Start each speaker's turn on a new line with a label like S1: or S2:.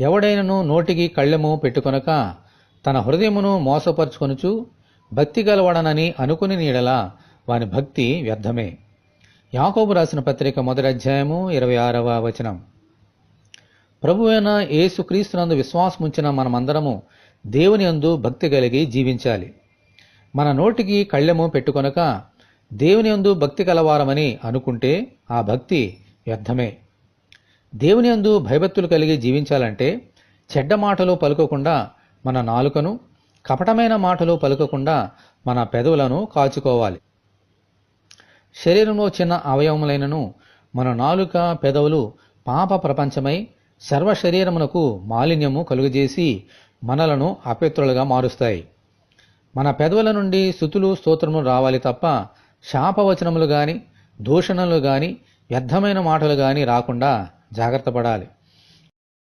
S1: ఎవడైనను నోటికి కళ్ళెము పెట్టుకొనక తన హృదయమును మోసపరుచుకొనుచు భక్తి గలవాడనని అనుకుని నీడలా వాని భక్తి వ్యర్థమే. యాకోబు రాసిన పత్రిక మొదటి అధ్యాయము ఇరవై ఆరవ వచనం. ప్రభువైన యేసుక్రీస్తునందు విశ్వాసముంచిన మనమందరము దేవుని అందు భక్తి కలిగి జీవించాలి. మన నోటికి కళ్ళెము పెట్టుకొనక దేవుని యందు భక్తి కలవారమని అనుకుంటే ఆ భక్తి వ్యర్థమే. దేవుని యందు భయభక్తులు కలిగి జీవించాలంటే చెడ్డ మాటలు పలుకకుండా మన నాలుకను కపటమైన మాటలు పలుకకుండా మన పెదవులను కాచుకోవాలి శరీరంలో చిన్న అవయవములైనను మన నాలుక పెదవులు పాప ప్రపంచమై సర్వ శరీరమునకు మాలిన్యము కలుగజేసి మనలను అపవిత్రులుగా మారుస్తాయి. మన పెదవుల నుండి స్థుతులు స్తోత్రములు రావాలి తప్ప శాపవచనములు కానీ దూషణలు కానీ వ్యర్థమైన మాటలు కానీ రాకుండా జాగ్రత్త పడాలి.